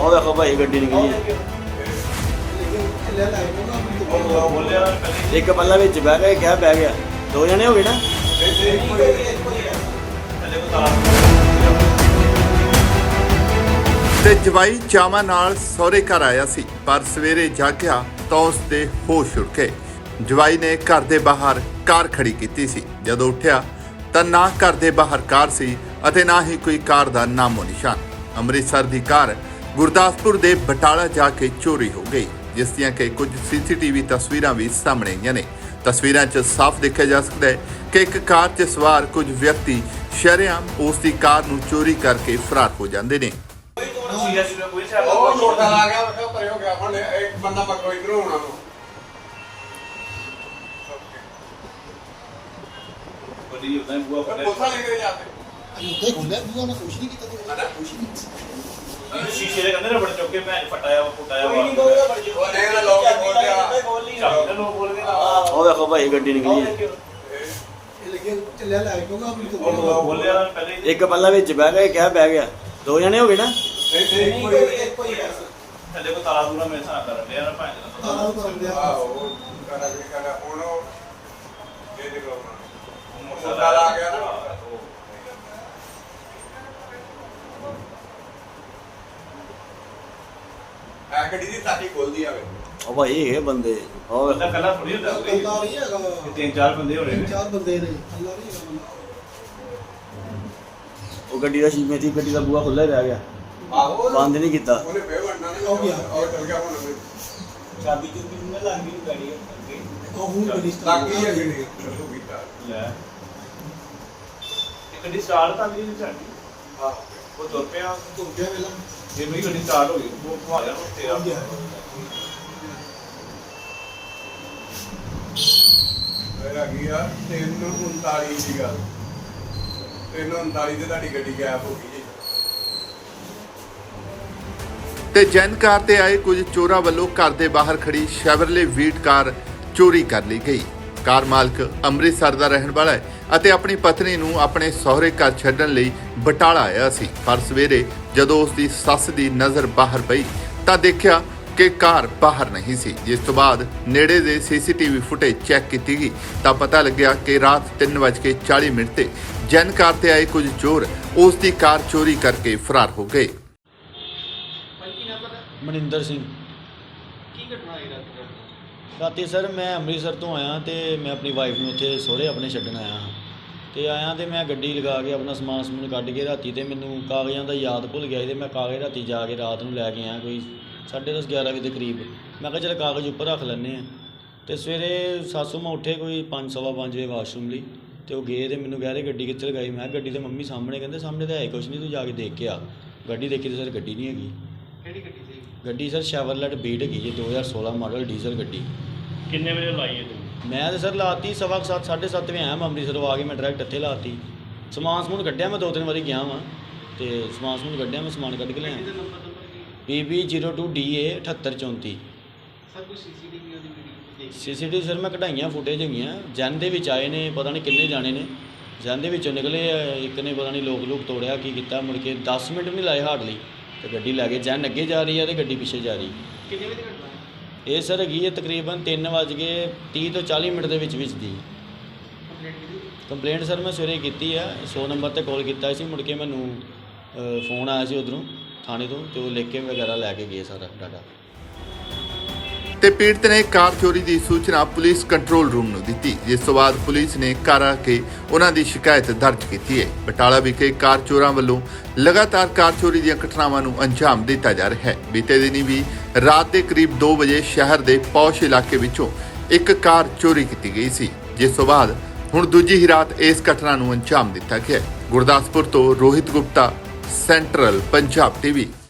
ਉਹ ਦੇਖੋ ਭਾਈ, ਗੱਡੀ ਨਿਕਲੀ ਇੱਕ ਪੱਲਾ ਵਿੱਚ ਬਹਿ ਗਿਆ ਕਿਹਾ ਬਹਿ ਗਿਆ। ਦੋ ਜਣੇ ਹੋ ਗਏ ਨਾ? ਤੇ ਜਵਾਈ ਚਾਵਾਂ ਨਾਲ ਸਹੁਰੇ ਘਰ ਆਇਆ ਸੀ, ਪਰ ਸਵੇਰੇ ਜਾਗਿਆ ਤਾਂ ਉਸ ਦੇ ਹੋਸ਼ ਉੱਡ ਗਏ। ਜਵਾਈ ਨੇ ਘਰ ਦੇ ਬਾਹਰ ਕਾਰ ਖੜੀ ਕੀਤੀ ਸੀ। ਜਦੋਂ ਉੱਠਿਆ ਤਾਂ ਨਾ ਘਰ ਦੇ ਬਾਹਰ ਕਾਰ ਸੀ ਅਤੇ ਨਾ ਹੀ ਕੋਈ ਕਾਰ ਦਾ ਨਾਮੋ ਨਿਸ਼ਾਨ। ਅੰਮ੍ਰਿਤਸਰ ਦੀ ਕਾਰ ਗੁਰਦਾਸਪੁਰ ਦੇ ਬਟਾਲਾ ਜਾ ਕੇ ਚੋਰੀ ਹੋ ਗਈ ਜਿਸ ਦੀਆਂ ਕਿ ਕੁਝ ਸੀਸੀਟੀਵੀ ਤਸਵੀਰਾਂ ਵੀ ਸਾਹਮਣੇ ਆਈਆਂ ਨੇ। ਤਸਵੀਰਾਂ 'ਚ ਸਾਫ਼ ਦੇਖਿਆ ਜਾ ਸਕਦਾ ਹੈ ਕਿ ਇੱਕ ਕਾਰ 'ਚ ਸਵਾਰ ਕੁਝ ਵਿਅਕਤੀ ਸ਼ਰੇਆਮ ਉਸ ਦੀ ਕਾਰ ਨੂੰ ਚੋਰੀ ਕਰਕੇ ਫਰਾਰ ਹੋ ਜਾਂਦੇ ਨੇ। ਉਹ ਛੋਟਾ ਆ ਗਿਆ ਮੈਂ ਕਿਹਾ ਪਰੇ ਹੋ ਗਿਆ ਹੁਣ ਇੱਕ ਬੰਦਾ ਮਗਰੋਂ ਇਧਰੋਂ ਆਉਣਾ ਵਾ ਪੁੱਛਾ ਲੈ ਕੇ। ਜਾਂਦੇ ਉੱਥੇ ਖੁੱਲਿਆ ਬੂਆ ਨਾ ਕੁਛ ਨਹੀਂ ਕੀਤਾ ਤੂੰ ਕੁਛ ਨਹੀਂ ਸ਼ੀਸ਼ੇ ਦੇ ਕੰਦੇ ਰਬੜ ਚੁੱਕ ਕੇ ਭੈਣ ਫਟਾਇਆ ਫੁੱਟਾਇਆ ਵਾ। ਉਹ ਨੇ ਨਾ ਲੋਕ ਬੋਲ ਗਿਆ ਚੱਲ ਲੋਕ ਬੋਲ ਕੇ ਉਹ ਦੇਖੋ ਭਾਈ ਗੱਡੀ ਨਿਕਲੀ ਹੈ। ਇਹ ਲੱਗੇ ਚੱਲਿਆ ਲੈ ਕਿਉਂਗਾ ਆਪਣੀ ਉਹ ਬੋਲਿਆ ਪਹਿਲੇ। ਇੱਕ ਪੱਲਾ ਵਿੱਚ ਬਹਿ ਗਿਆ ਕਿਹਾ ਬਹਿ ਗਿਆ? ਦੋ ਜਣੇ ਹੋ ਗਏ ਨਾ? ਨਹੀਂ ਨਹੀਂ ਕੋਈ ਥੱਲੇ ਕੋ ਤਾਲਾ ਦੂਰਾ ਮੇਰੇ ਸਾਹ ਕਰਨ ਲਿਆ ਨਾ ਦਾ ਤਾਲਾ ਦਿਆ ਆਹੋ ਕਰਾ ਕੇ ਕਰਾ ਹੁਣ ਉਹ ਇਹ ਦੇਖੋ ਮੋਟਾ ਆ ਗਿਆ ਨਾ ਆ ਗੱਡੀ ਦੀ ਤਾਕੀ ਖੋਲਦੀ ਆਵੇ ਉਹ ਭਾਈ ਇਹ ਬੰਦੇ ਉਹ ਬੰਦਾ। ਕੱਲਾ ਥੋੜੀ ਹੁੰਦਾ ਕੋਈ ਬੰਦਾ ਨਹੀਂ ਹੈਗਾ ਇਹ ਤਿੰਨ ਚਾਰ ਬੰਦੇ ਹੋਣੇ ਤਿੰਨ ਨੇ ਚਾਰ ਬੰਦੇ ਨੇ ਅੱਲਾ ਨਹੀਂ ਹੈਗਾ ਬੰਦਾ। ਉਹ ਗੱਡੀ ਦਾ ਸ਼ੀਸ਼ੇ ਦੀ ਗੱਡੀ ਦਾ ਬੂਹਾ ਖੁੱਲ੍ਹਾ ਹੀ ਰਹਿ ਗਿਆ। ਆਹੋ ਬੰਦ ਨਹੀਂ ਕੀਤਾ। ਉਹਨੇ ਫੇਰ ਵੜਨਾ ਨਹੀਂ ਹੋ ਗਿਆ। ਉਹ ਚਲ ਗਿਆ ਹੁਣ ਉਹਨੇ। ਚਾਬੀ ਚੁੱਕੀ ਨੂੰ ਲੱਗ ਗਈ ਗਾੜੀ ਉਹ ਹੁਣ ਗੱਡੀ ਲੱਗ ਗਈ ਹੈ ਗੱਡੀ ਸ਼ੁਰੂ ਕੀਤਾ। ਲੈ। ਇਹ ਗੱਡੀ ਸਟਾਰਟ ਤਾਂ ਨਹੀਂ ਚੱਲਦੀ ਹਾਂ ਉਹ ਤੁਰ ਪਿਆ। ਤੁਰ ਗਿਆ ਵੇਲਾ ਜੇ ਮੇਰੀ ਗੱਡੀ ਸਟਾਰਟ ਹੋ ਗਈ ਉਹ ਘੁਮਾ ਲਿਆ ਉਹ ਤੇਰਾ। ਹੋ ਗਿਆ ਫਿਰ ਆ ਗਈ ਆ 339 ਦੀ ਗੱਲ। 339 ਤੇ ਤੁਹਾਡੀ ਗੱਡੀ ਗੈਪ ਹੋ ਗਈ ਜੀ। ਤੇ ਜੈਨ ਕਾਰ ਤੇ ਆਏ ਕੁਝ ਚੋਰਾਂ ਵੱਲੋਂ ਘਰ ਦੇ ਬਾਹਰ ਖੜੀ ਸ਼ੈਵਰਲੇ ਵੀਟ ਕਾਰ ਚੋਰੀ ਕਰ ਲਈ ਗਈ। ਕਾਰ ਮਾਲਕ ਅੰਮ੍ਰਿਤਸਰ ਦਾ ਰਹਿਣ ਵਾਲਾ ਹੈ ਅਤੇ ਆਪਣੀ ਪਤਨੀ ਨੂੰ ਆਪਣੇ ਸਹੁਰੇ ਘਰ ਛੱਡਣ ਲਈ ਬਟਾਲਾ ਆਇਆ ਸੀ। ਪਰ ਸਵੇਰੇ ਜਦੋਂ ਉਸ ਦੀ ਸੱਸ ਦੀ ਨਜ਼ਰ ਬਾਹਰ ਪਈ ਤਾਂ ਦੇਖਿਆ ਕਿ ਕਾਰ ਬਾਹਰ ਨਹੀਂ ਸੀ। ਜਿਸ ਤੋਂ ਬਾਅਦ ਨੇੜੇ ਦੇ ਸੀਸੀਟੀਵੀ ਫੁਟੇਜ ਚੈੱਕ ਕੀਤੀ ਗਈ ਤਾਂ ਪਤਾ ਲੱਗਿਆ ਕਿ ਰਾਤ 3:40 ਮਿੰਟ ਤੇ ਜੈਨ ਕਾਰ ਤੇ ਆਏ ਕੁਝ ਚੋਰ ਉਸ ਦੀ ਕਾਰ ਚੋਰੀ ਕਰਕੇ ਫਰਾਰ ਹੋ ਗਏ। ਮਨਿੰਦਰ ਸਿੰਘ। ਕੀ ਘਟਨਾ ਹੋਈ ਰਾਤ ਨੂੰ? ਰਾਤੀ ਸਰ ਮੈਂ ਅੰਮ੍ਰਿਤਸਰ ਤੋਂ ਆਇਆ ਤੇ ਮੈਂ ਆਪਣੀ ਵਾਈਫ ਨੂੰ ਉੱਥੇ ਸਹੁਰੇ ਆਪਣੇ ਛੱਡਣ ਆਇਆ ਹਾਂ। ਤੇ ਆਇਆ ਤੇ ਮੈਂ ਗੱਡੀ ਲਗਾ ਕੇ ਆਪਣਾ ਸਮਾਨ ਸਮੂਨ ਕੱਢ ਕੇ ਰਾਤੀ ਤੇ ਮੈਨੂੰ ਕਾਗਜ਼ਾਂ ਦਾ ਯਾਦ ਭੁੱਲ ਗਿਆ ਸੀ ਤੇ ਮੈਂ ਕਾਗਜ਼ ਰਾਤੀ ਜਾ ਕੇ ਰਾਤ ਨੂੰ ਲੈ ਕੇ ਆਇਆ ਕੋਈ 10:30 11 ਵਜੇ ਦੇ ਕਰੀਬ। ਮੈਂ ਕਿਹਾ ਚਲ ਕਾਗਜ਼ ਉੱਪਰ ਰੱਖ ਲੈਂਦੇ ਆ ਤੇ ਸਵੇਰੇ ਸਾਸੂ ਮੈਂ ਉੱਠੇ ਕੋਈ 5:30 ਵਜੇ ਵਾਸ਼ਰੂਮ ਲਈ ਤੇ ਉਹ ਗਏ ਤੇ ਮੈਨੂੰ ਕਹਿ ਰਹੇ ਗੱਡੀ ਕਿੱਥੇ ਲਗਾਈ? ਮੈਂ ਕਿਹਾ ਗੱਡੀ ਤੇ ਮੰਮੀ ਸਾਹਮਣੇ ਕਹਿੰਦੇ, ਸਾਹਮਣੇ ਤਾਂ ਹੈ ਕੁਛ ਨਹੀਂ, ਤੂੰ ਜਾ ਕੇ ਦੇਖ ਕੇ ਆ। ਗੱਡੀ ਦੇਖੀ ਤੇ ਸਰ ਗੱਡੀ ਨਹੀਂ ਹੈਗੀ। ਕਿਹੜੀ ਗੱਡੀ ਸੀ? ਗੱਡੀ ਸਰ ਸ਼ੈਵਰਲੈਟ ਬੀਟ ਹੈਗੀ ਜੀ 2016 ਮਾਡਲ ਡੀਜ਼ਲ ਗੱਡੀ। ਕਿੰਨੇ ਵਜੇ ਲਾਈ ਹੈ ਤੂੰ ਮੈਂ ਤੇ ਸਰ ਲਾਤੀ ਸਵਾ ਕੁ ਸੱਤ ਸਾਢੇ ਸੱਤ ਵਜੇ ਆਇਆ ਮੈਂ ਅੰਮ੍ਰਿਤਸਰੋਂ ਆ ਕੇ ਮੈਂ ਡਾਇਰੈਕਟ ਇੱਥੇ ਲਾਤੀ। ਸਮਾਨ ਸਮੂਨ ਕੱਢਿਆ ਮੈਂ ਦੋ ਤਿੰਨ ਵਾਰੀ ਗਿਆ ਵਾਂ। ਤੇ ਸਮਾਨ ਸਮੂਨ ਕੱਢਿਆ ਮੈਂ ਸਮਾਨ ਕੱਢ ਕੇ ਲਿਆ ਇਹਦਾ ਨੰਬਰ ਨੰਬਰ ਕੀ PB02DA 7834 ਸਰ ਕੋਈ ਸੀਸੀਟੀਵੀ ਉਹਦੀ ਵੀਡੀਓ ਦੇਖ ਸੀਸੀਟੀਵੀ ਸਰ ਮੈਂ ਕਢਾਈਆਂ ਫੁਟੇਜ ਹੈਗੀਆਂ। ਜਨ ਦੇ ਵਿੱਚ ਆਏ ਨੇ ਪਤਾ ਨਹੀਂ ਕਿੰਨੇ ਜਾਣੇ ਨੇ। ਜਨ ਦੇ ਵਿੱਚੋਂ ਨਿਕਲੇ ਆ, ਇੱਕ ਨੇ ਪਤਾ ਨਹੀਂ ਲੋਕ ਲੋਕ ਤੋੜਿਆ ਕੀ ਕੀਤਾ ਮੁੜ ਕੇ 10 ਮਿੰਟ ਵੀ ਨਹੀਂ ਲਾਏ ਹਾਰਡਲੀ। ਤੇ ਗੱਡੀ ਲੈ ਕੇ ਜਨ ਅੱਗੇ ਜਾ ਰਹੀ ਹੈ ਤੇ ਗੱਡੀ ਪਿੱਛੇ ਜਾ ਰਹੀ ਕਿੰਨੇ ਵਜੇ ਘਟਨਾ ਹੈ? ਇਹ ਸਰ ਹੈਗੀ ਹੈ ਤਕਰੀਬਨ 3 ਵਜ ਕੇ 30 ਤੋਂ 40 ਮਿੰਟ ਦੇ ਵਿੱਚ ਵਿੱਚ ਦੀ ਕੰਪਲੀਟ ਕੀਤੀ? ਕੰਪਲੇਂਟ ਸਰ ਮੈਂ ਸਵੇਰੇ ਕੀਤੀ ਆ 100 ਨੰਬਰ ਤੇ ਕਾਲ ਕੀਤਾ ਸੀ ਮੁੜ ਕੇ ਮੈਨੂੰ ਅ, ਫੋਨ ਆਇਆ ਸੀ ਉਧਰੋਂ ਥਾਣੇ ਤੋਂ ਤੇ ਉਹ ਲਿਖ ਕੇ ਵਗੈਰਾ ਲੈ ਕੇ ਗਏ ਸਾਰਾ ਡਾਟਾ ਤੇ ਪੀੜਤ ਨੇ ਕਾਰ ਚੋਰੀ ਦੀ ਸੂਚਨਾ ਪੁਲਿਸ ਕੰਟਰੋਲ ਰੂਮ ਨੂੰ ਦਿੱਤੀ, ਜਿਸ ਤੋਂ ਬਾਅਦ ਪੁਲਿਸ ਨੇ ਘਰ ਆ ਕੇ ਉਹਨਾਂ ਦੀ ਸ਼ਿਕਾਇਤ ਦਰਜ ਕੀਤੀ ਹੈ। ਬਟਾਲਾ ਵਿਖੇ ਕਾਰ ਚੋਰਾਂ ਵੱਲੋਂ ਲਗਾਤਾਰ ਕਾਰ ਚੋਰੀ ਦੀਆਂ ਘਟਨਾਵਾਂ ਨੂੰ ਅੰਜਾਮ ਦਿੱਤਾ ਜਾ ਰਿਹਾ ਹੈ। ਬੀਤੇ ਦਿਨੀ ਵੀ ਰਾਤ ਦੇ ਕਰੀਬ 2 ਵਜੇ ਸ਼ਹਿਰ ਦੇ ਪੌਸ਼ ਇਲਾਕੇ ਵਿੱਚੋਂ ਇੱਕ ਕਾਰ ਚੋਰੀ ਕੀਤੀ ਗਈ ਸੀ, ਜਿਸ ਤੋਂ ਬਾਅਦ ਹੁਣ ਦੂਜੀ ਹੀ ਰਾਤ ਇਸ ਘਟਨਾ ਨੂੰ ਅੰਜਾਮ ਦਿੱਤਾ ਗਿਆ ਗੁਰਦਾਸਪੁਰ ਤੋਂ ਰੋਹਿਤ ਗੁਪਤਾ, ਸੈਂਟਰਲ ਪੰਜਾਬ ਟੀਵੀ।